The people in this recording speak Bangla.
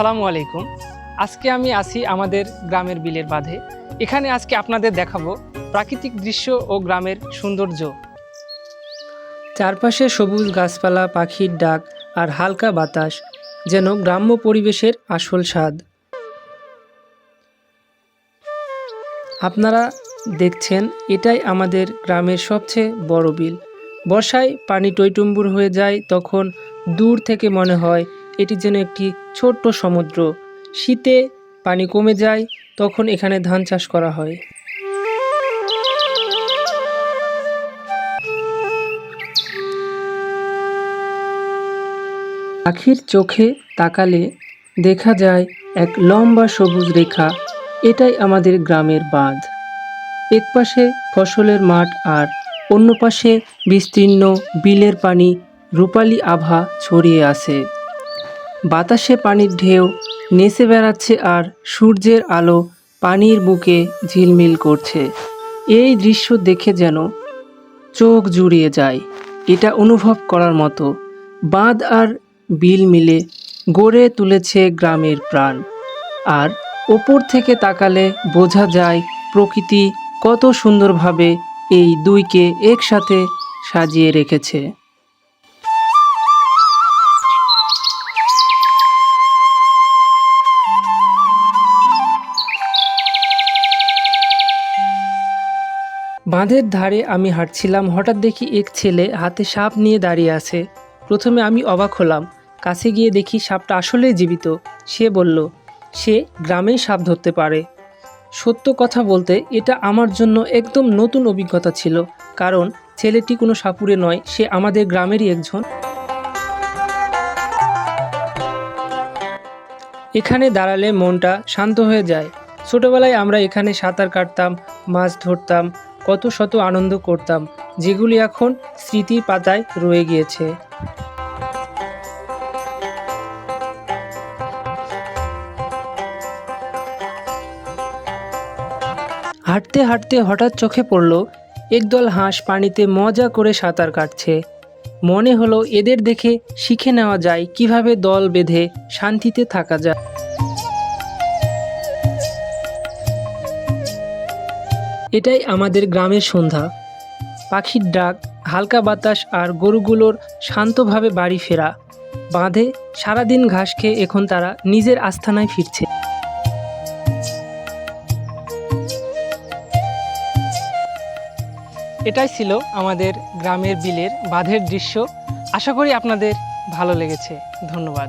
আসসালামু আলাইকুম। আজকে আমি আছি আমাদের গ্রামের বিলের বাঁধে। এখানে আজকে আপনাদের দেখাবো প্রাকৃতিক দৃশ্য ও গ্রামের সৌন্দর্য। চারপাশে সবুজ গাছপালা, পাখির ডাক আর হালকা বাতাস যেন গ্রাম্য পরিবেশের আসল স্বাদ। আপনারা দেখছেন, এটাই আমাদের গ্রামের সবচেয়ে বড় বিল। বর্ষায় পানি টইটুম্বুর হয়ে যায়, তখন দূর থেকে মনে হয় এটি যেন একটি ছোট্ট সমুদ্র। শীতে পানি কমে যায়, তখন এখানে ধান চাষ করা হয়। পাখির চোখে তাকালে দেখা যায় এক লম্বা সবুজ রেখা। এটাই আমাদের গ্রামের বাঁধ। এক পাশে ফসলের মাঠ আর অন্য পাশে বিস্তীর্ণ বিলের পানি রূপালি আভা ছড়িয়ে আছে। বাতাসে পানির ঢেউ, নেচে বেড়াচ্ছে আর সূর্যের আলো পানির বুকে ঝিলমিল করছে। এই দৃশ্য দেখে যেন চোখ জুড়িয়ে যায়। এটা অনুভব করার মতো বাঁধ আর বিল মিলে গড়ে তুলেছে গ্রামের প্রাণ। আর ওপর থেকে তাকালে বোঝা যায় প্রকৃতি কত সুন্দরভাবে এই দুইকে একসাথে সাজিয়ে রেখেছে। বাঁধের ধারে আমি হাঁটছিলাম, হঠাৎ দেখি এক ছেলে হাতে সাপ নিয়ে দাঁড়িয়ে আছে। প্রথমে আমি অবাক হলাম, কাছে গিয়ে দেখি সাপটা আসলেই জীবিত। সে বলল, সে গ্রামেই সাপ ধরতে পারে। সত্য কথা বলতে এটা আমার জন্য একদম নতুন অভিজ্ঞতা ছিল, কারণ ছেলেটি কোনো সাপুরে নয়, সে আমাদের গ্রামেরই একজন। এখানে দাঁড়ালে মনটা শান্ত হয়ে যায়। ছোটবেলায় আমরা এখানে সাঁতার কাটতাম, মাছ ধরতাম কত শত আনন্দ করতাম, যেগুলি এখন স্মৃতির পাতায় রয়ে গিয়েছে। হাঁটতে হাঁটতে হঠাৎ চোখে পড়ল, একদল হাঁস পানিতে মজা করে সাঁতার কাটছে। মনে হলো এদের দেখে শিখে নেওয়া যায় কীভাবে দল বেঁধে শান্তিতে থাকা যায়। এটাই আমাদের গ্রামের সন্ধ্যা। পাখির ডাক, হালকা বাতাস আর গরুগুলোর শান্তভাবে বাড়ি ফেরা। বাঁধে সারাদিন ঘাস খেয়ে এখন তারা নিজের আস্থানায় ফিরছে। এটাই ছিল আমাদের গ্রামের বিলের বাঁধের দৃশ্য। আশা করি আপনাদের ভালো লেগেছে। ধন্যবাদ।